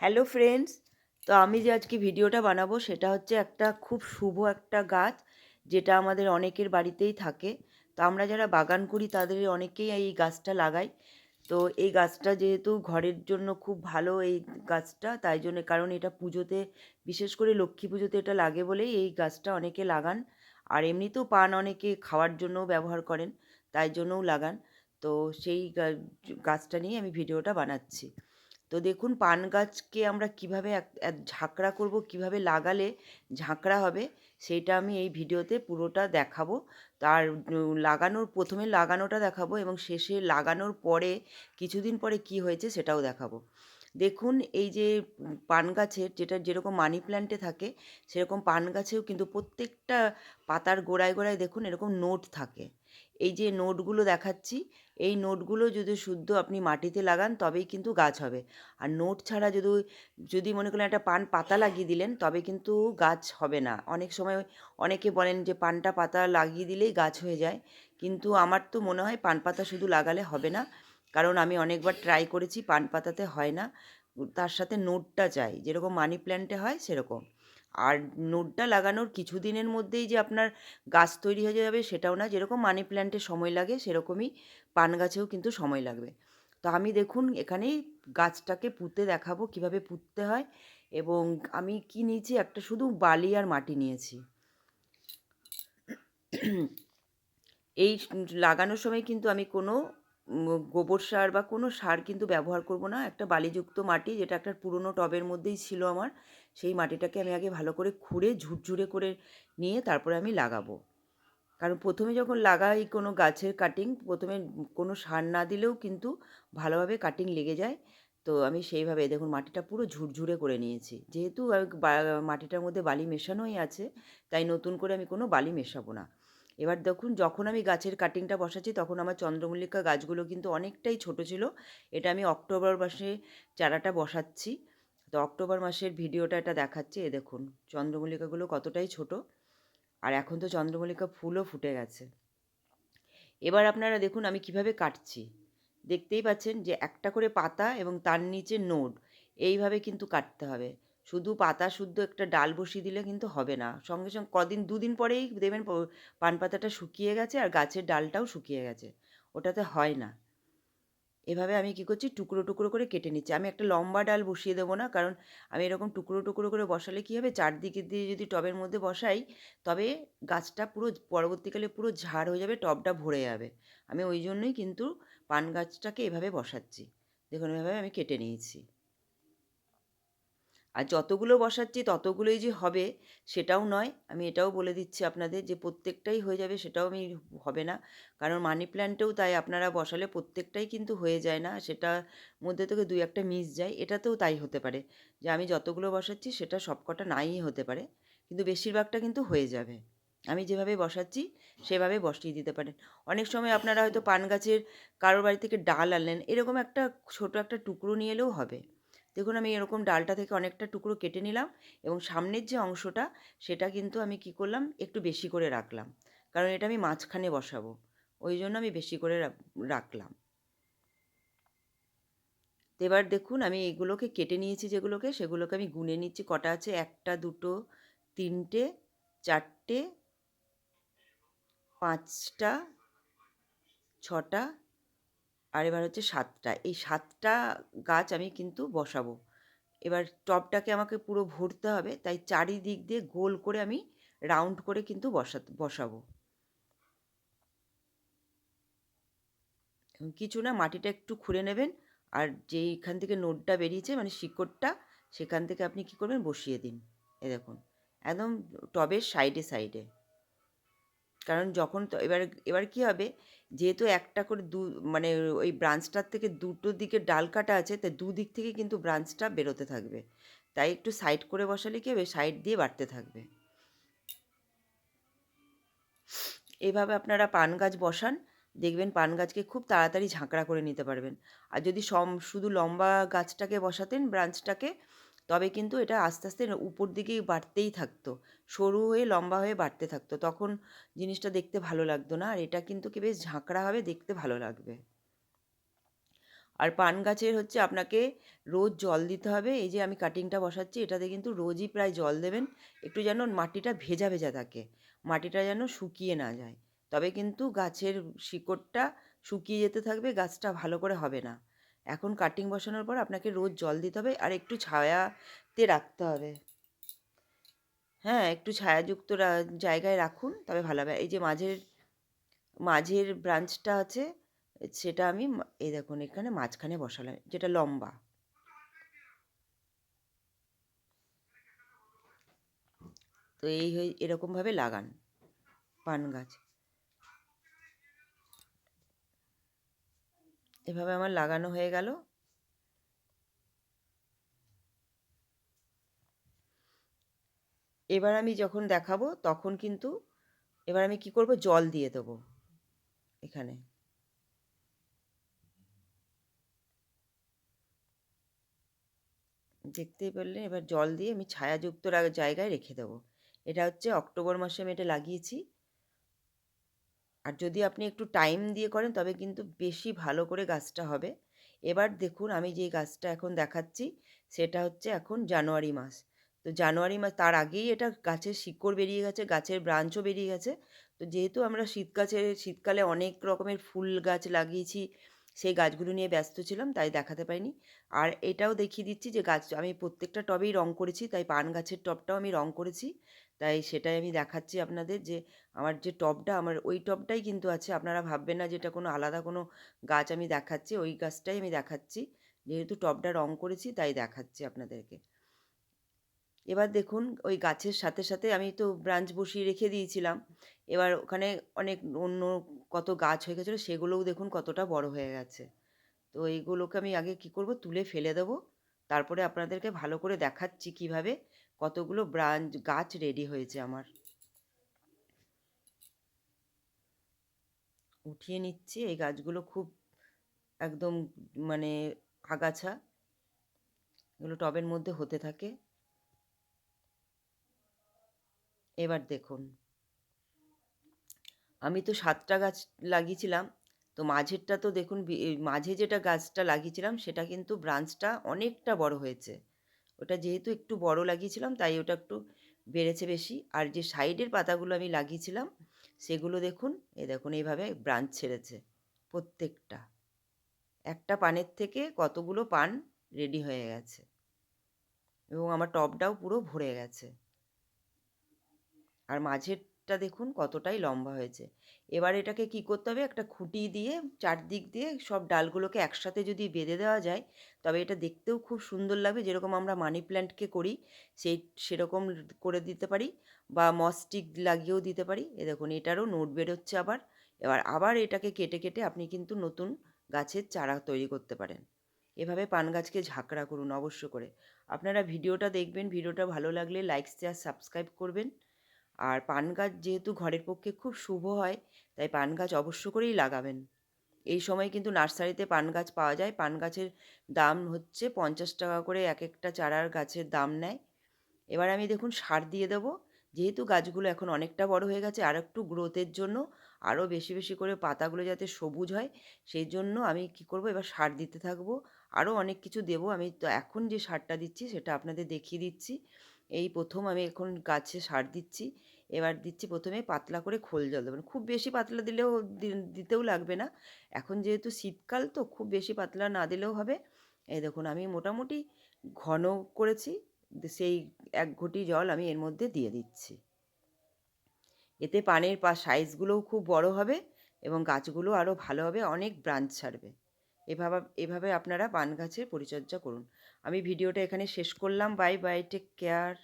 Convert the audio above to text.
Hello friends তো আমি যে আজকে ভিডিওটা বানাবো, সেটা হচ্ছে একটা খুব শুভ একটা গাছ, যেটা আমাদের অনেকের বাড়িতেই থাকে। তো আমরা যারা বাগান করি, তাদের অনেকেই এই গাছটা লাগাই তো এই গাছটা যেহেতু ঘরের জন্য খুব ভালো এই গাছটা, তাই জন্য কারণ এটা পুজোতে, বিশেষ করে লক্ষ্মী পুজোতে এটা লাগে বলেই এই গাছটা অনেকে লাগান। আর এমনিতেও পান অনেকে, খাওয়ার জন্যও ব্যবহার করেন, তাই জন্যও লাগান। তো সেই গাছটা নিয়ে আমি ভিডিওটা বানাচ্ছি। তো দেখুন, পান গাছকে আমরা কীভাবে এক- ঝাঁকড়া করব, কীভাবে লাগালে ঝাঁকড়া হবে সেইটা আমি এই ভিডিওতে পুরোটা দেখাবো। তার লাগানোর, প্রথমে লাগানোটা দেখাবো এবং শেষে লাগানোর পরে, কিছুদিন পরে কি হয়েছে সেটাও দেখাবো। দেখুন এই যে পান গাছের যেটা যেরকম মানি প্ল্যান্টে থাকে সেরকম পান গাছেও কিন্তু প্রত্যেকটা পাতার গোড়ায় গোড়ায় দেখুন এরকম নোট থাকে। এই যে নোটগুলো দেখাচ্ছি এই নোটগুলো যদি শুদ্ধ আপনি মাটিতে লাগান তবেই কিন্তু গাছ হবে। আর নোট ছাড়া যদি যদি মনে করেন একটা পান পাতা লাগিয়ে দিলেন তবে কিন্তু গাছ হবে না। অনেক সময় অনেকে বলেন যে পানটা পাতা লাগিয়ে দিলেই গাছ হয়ে যায়। কিন্তু আমার তো মনে হয় পান পাতা শুধু লাগালে হবে না। কারণ আমি অনেকবার ট্রাই করেছি, পান পাতাতে হয় না। তার সাথে নোটটা চাই, যেরকম মানি প্ল্যান্টে হয় সেরকম। আর নোটটা লাগানোর কিছু দিনের মধ্যেই যে আপনার গাছ তৈরি হয়ে যাবে সেটাও না, যেরকম মানি প্ল্যান্টে সময় লাগে সেরকমই পান গাছেও কিন্তু সময় লাগবে। তো আমি দেখুন, এখানেই গাছটাকে পুঁতে দেখাবো কীভাবে পুঁততে হয় এবং আমি কি নিয়েছি, একটা শুধু বালি আর মাটি নিয়েছি। এই লাগানোর সময় কিন্তু আমি কোনো গোবর সার বা কোনো সার কিন্তু ব্যবহার করব না। একটা বালিযুক্ত মাটি যেটা একটা পুরনো টবের মধ্যেই ছিল আমার, সেই মাটিটাকে আমি আগে ভালো করে খুঁড়ে ঝুরঝুরে করে নিয়ে তারপরে আমি লাগাবো। কারণ প্রথমে যখন লাগাই কোনো গাছের কাটিং প্রথমে কোনো সার না দিলেও কিন্তু ভালোভাবে কাটিং লেগে যায়। তো আমি সেইভাবে দেখুন মাটিটা পুরো ঝুরঝুরে করে নিয়েছি। যেহেতু মাটিটার মধ্যে বালি মেশানোই আছে, তাই নতুন করে আমি কোনো বালি মেশাবো না। এবার দেখুন, যখন আমি গাছের কাটিংটা বসাচ্ছি, তখন আমার চন্দ্রমল্লিকা গাছগুলো কিন্তু অনেকটাই ছোট ছিল। এটা আমি অক্টোবর মাসে চারাটা বসাচ্ছি। তো অক্টোবর মাসের ভিডিওটা এটা দেখাচ্ছে এ দেখুন, চন্দ্রমল্লিকাগুলো কতটাই ছোট। আর এখন তো চন্দ্রমল্লিকা ফুলও ফুটে গেছে। এবার আপনারা দেখুন, আমি কীভাবে কাটছি। দেখতেই পাচ্ছেন যে একটা করে পাতা এবং তার নিচে নোড, এইভাবে কিন্তু কাটতে হবে। শুধু পাতা শুদ্ধ একটা ডাল বসিয়ে দিলে কিন্তু হবে না। সঙ্গে সঙ্গে কদিন, দুদিন পরেই দেবেন পান পাতাটা শুকিয়ে গেছে আর গাছের ডালটাও শুকিয়ে গেছে। ওটাতে হয় না। এভাবে আমি কী করছি, টুকরো টুকরো করে কেটে নিচ্ছি। আমি একটা লম্বা ডাল বসিয়ে দেবো না, কারণ আমি এরকম টুকরো টুকরো করে বসালে কী হবে, চারদিকে দিয়ে যদি টবের মধ্যে বসাই, তবে গাছটা পুরো পরবর্তীকালে পুরো ঝাড় হয়ে যাবে, টবটা ভরে যাবে। আমি ওই জন্যই কিন্তু পান গাছটাকে এভাবে বসাচ্ছি। দেখুন, এভাবে আমি কেটে নিয়েছি। আর যতগুলো বসাচ্ছি ততগুলোই যে হবে সেটাও নয়। আমি এটাও বলে দিচ্ছি আপনাদের যে প্রত্যেকটাই হয়ে যাবে সেটাও আমি হবে না। কারণ মানি প্ল্যান্টেও তাই আপনারা বসালে প্রত্যেকটাই কিন্তু হয়ে যায় না। সেটা মধ্যে থেকে দুই একটা মিস যায়। এটাতেও তাই হতে পারে যে আমি যতগুলো বসাচ্ছি সেটা সবকটা নাই হতে পারে। কিন্তু বেশিরভাগটা কিন্তু হয়ে যাবে। আমি যেভাবে বসাচ্ছি সেভাবে বসিয়ে দিতে পারেন। অনেক সময় আপনারা হয়তো পান গাছের কারোর বাড়ি থেকে ডাল আনলেন, এরকম একটা ছোট একটা টুকরো নিয়ে এলেও হবে। দেখুন, আমি এরকম ডালটা থেকে অনেকটা টুকরো কেটে নিলাম এবং সামনের যে অংশটা, সেটা কিন্তু আমি কি করলাম, একটু বেশি করে রাখলাম। কারণ এটা আমি মাঝখানে বসাবো, ওই জন্য আমি বেশি করে রাখলাম। তো এবার দেখুন, আমি এগুলোকে কেটে নিয়েছি যেগুলোকে, সেগুলোকে আমি গুনে নিচ্ছি, কটা আছে? একটা, দুটো, তিনটে, চারটে, পাঁচটা, ছটা আর এবার হচ্ছে সাতটা। এই সাতটা গাছ আমি কিন্তু বসাবো। এবার টবটাকে আমাকে পুরো ভরতে হবে, তাই চারিদিক দিয়ে গোল করে আমি রাউন্ড করে কিন্তু বসা বসাবো। কিছু না, মাটিটা একটু খুঁড়ে নেবেন, আর যেইখান থেকে নোটটা বেরিয়েছে মানে শিকড়টা, সেখান থেকে আপনি কি করবেন, বসিয়ে দিন। এ দেখুন, একদম টবের সাইডে সাইডে। কারণ যখন তো এবার এবার কি হবে? যেহেতু একটা করে দু মানে ওই ব্রাঞ্চটার থেকে দুটো দিকে ডাল কাটা আছে, তাই দুদিক থেকে কিন্তু ব্রাঞ্চটা বেরোতে থাকবে। তাই একটু সাইড করে বসালে কি হবে? সাইড দিয়ে বাড়তে থাকবে। এইভাবে আপনারা পান গাছ বসান। দেখবেন পান গাছকে খুব তাড়াতাড়ি ঝাঁকড়া করে নিতে পারবেন। আর যদি সম, শুধু লম্বা গাছটাকে বসাতেন ব্রাঞ্চটাকে তবে কিন্তু এটা আস্তে আস্তে উপর দিকেই বাড়তেই থাকতো। সরু হয়ে লম্বা হয়ে বাড়তে থাকতো। তখন জিনিসটা দেখতে ভালো লাগতো না। আর এটা কিন্তু কি বেশ ঝাঁকড়া হবে দেখতে ভালো লাগবে। আর পান গাছের হচ্ছে আপনাকে রোজ জল দিতে হবে। এই যে আমি কাটিংটা বসাচ্ছি, এটাতে কিন্তু রোজই প্রায় জল দেবেন। একটু যেন মাটিটা ভেজা ভেজা থাকে। মাটিটা যেন শুকিয়ে না যায়। তবে কিন্তু গাছের শিকড়টা শুকিয়ে যেতে থাকবে, গাছটা ভালো করে হবে না। এখন কাটিং বসানোর পর আপনাকে রোজ জল দিতে হবে আর একটু ছায়াতে রাখতে হবে। হ্যাঁ একটু ছায়াযুক্ত জায়গায় রাখুন, তবে ভালো হবে। এই যে মাঝের মাঝের ব্রাঞ্চটা আছে, সেটা আমি এই দেখুন এখানে মাঝখানে বসালাম, যেটা লম্বা। তো এই হয়ে, এরকমভাবে লাগান পান গাছ। এভাবে আমার লাগানো হয়ে গেল। এবার আমি যখন দেখাবো, তখন কিন্তু এবার আমি কি করব? জল দিয়ে দেবো এখানে। দেখতেই পেলেন এবার জল দিয়ে আমি ছায়াযুক্ত জায়গায় রেখে দেবো। এটা হচ্ছে অক্টোবর মাসে আমি এটা লাগিয়েছি। আর যদি আপনি একটু টাইম দিয়ে করেন, তবে কিন্তু বেশি ভালো করে গাছটা হবে। এবার দেখুন, আমি যে গাছটা এখন দেখাচ্ছি, সেটা হচ্ছে এখন জানুয়ারি মাস। তো জানুয়ারি মাস, তার আগেই এটা গাছের শিকড় বেরিয়ে গেছে, গাছের ব্রাঞ্চও বেরিয়ে গেছে। তো যেহেতু আমরা শীত শীতকালে অনেক রকমের ফুল গাছ লাগিয়েছি সেই গাছগুলো নিয়ে ব্যস্ত ছিলাম, তাই দেখাতে পাইনি আর এটাও দেখিয়ে দিচ্ছি যে গাছ, আমি প্রত্যেকটা টবেই রং করেছি, তাই পান গাছের টবটাও আমি রং করেছি। তাই সেটাই আমি দেখাচ্ছি আপনাদের যে, আমার যে টবটা, আমার ওই টবটাই কিন্তু আছে। আপনারা ভাববেন না যেটা কোনো আলাদা কোনো গাছ আমি দেখাচ্ছি, ওই গাছটাই আমি দেখাচ্ছি। যেহেতু টবটা রং করেছি, তাই দেখাচ্ছি আপনাদেরকে। এবার দেখুন, ওই গাছের সাথে সাথে আমি তো ব্রাঞ্চ বসিয়ে রেখে দিয়েছিলাম। এবার ওখানে অনেক অন্য কত গাছ হয়ে গেছিল সেগুলোও দেখুন কতটা বড় হয়ে গেছে। তো এইগুলোকে আমি আগে কি করব? তুলে ফেলে দেব। তারপরে আপনাদেরকে ভালো করে দেখাচ্ছি কীভাবে কতগুলো ব্রাঞ্চ গাছ রেডি হয়েছে আমার। উঠিয়ে নিচ্ছি। এই গাছগুলো খুব একদম মানে আগাছা। এগুলো টবের মধ্যে হতে থাকে। এবার দেখুন। আমি তো সাতটা গাছ লাগিয়েছিলাম। তো মাঝেরটা তো দেখুন মাঝে যেটা গাছটা লাগিয়েছিলাম, সেটা কিন্তু ব্রাঞ্চটা অনেকটা বড় হয়েছে। ওটা যেহেতু একটু বড় লাগিয়েছিলাম, তাই ওটা একটু বেড়েছে বেশি। আর যে সাইডের পাতাগুলো আমি লাগিয়েছিলাম, সেগুলো দেখুন, এ দেখুন এইভাবে ব্রাঞ্চ ছেড়েছে প্রত্যেকটা। একটা পানের থেকে কতগুলো পান রেডি হয়ে গেছে। এবং আমার টবটাও পুরো ভরে গেছে। আর মাঝেরটা দেখুন কতটাই লম্বা হয়েছে। এবার এটাকে কি করতে হবে? একটা খুঁটি দিয়ে চারদিক দিয়ে সব ডালগুলোকে একসাথে যদি বেঁধে দেওয়া যায়, তবে এটা দেখতেও খুব সুন্দর লাগবে। যেরকম আমরা মানি প্ল্যান্টকে করি, সেই, সেরকম করে দিতে পারি বা মস্টিক লাগিয়েও দিতে পারি। এ দেখুন, এটারও নোট বেরোচ্ছে আবার। এবার আবার এটাকে কেটে কেটে আপনি কিন্তু নতুন গাছের চারা তৈরি করতে পারেন। এভাবে পান গাছকে ঝাঁকড়া করুন অবশ্য করে। আপনারা ভিডিওটা দেখবেন, ভিডিওটা ভালো লাগলে লাইক, শেয়ার, সাবস্ক্রাইব করবেন। আর পান গাছ যেহেতু ঘরের পক্ষে খুব শুভ হয়, তাই পান গাছ অবশ্য করেই লাগাবেন। এই সময় কিন্তু নার্সারিতে পান গাছ পাওয়া যায়। পান গাছের দাম হচ্ছে পঞ্চাশ টাকা করে এক একটা চারার গাছের দাম নেয়। এবার আমি দেখুন সার দিয়ে দেবো। যেহেতু গাছগুলো এখন অনেকটা বড় হয়ে গেছে, আর একটু গ্রোথের জন্য আরও বেশি বেশি করে পাতাগুলো যাতে সবুজ হয়, সেই জন্য আমি কি করব, এবার সার দিতে থাকব। আরও অনেক কিছু দেবো। আমি তো এখন যে সারটা দিচ্ছি, সেটা আপনাদের দেখিয়ে দিচ্ছি। এই প্রথম আমি এখন গাছে সার দিচ্ছি। এবার দিচ্ছি প্রথমে পাতলা করে খোল জল দেবেন খুব বেশি পাতলা দিলেও দিতেও লাগবে না। এখন যেহেতু শীতকাল তো খুব বেশি পাতলা না দিলেও হবে। এই দেখুন আমি মোটামুটি ঘন করেছি। সেই এক ঘটি জল আমি এর মধ্যে দিয়ে দিচ্ছি। এতে পানের পা সাইজগুলোও খুব বড় হবে এবং গাছগুলো আরও ভালো হবে, অনেক ব্রাঞ্চ ছাড়বে। এভাবে এভাবে আপনারা পান গাছের পরিচর্যা করুন। আমি ভিডিওটা এখানে শেষ করলাম। Bye bye take care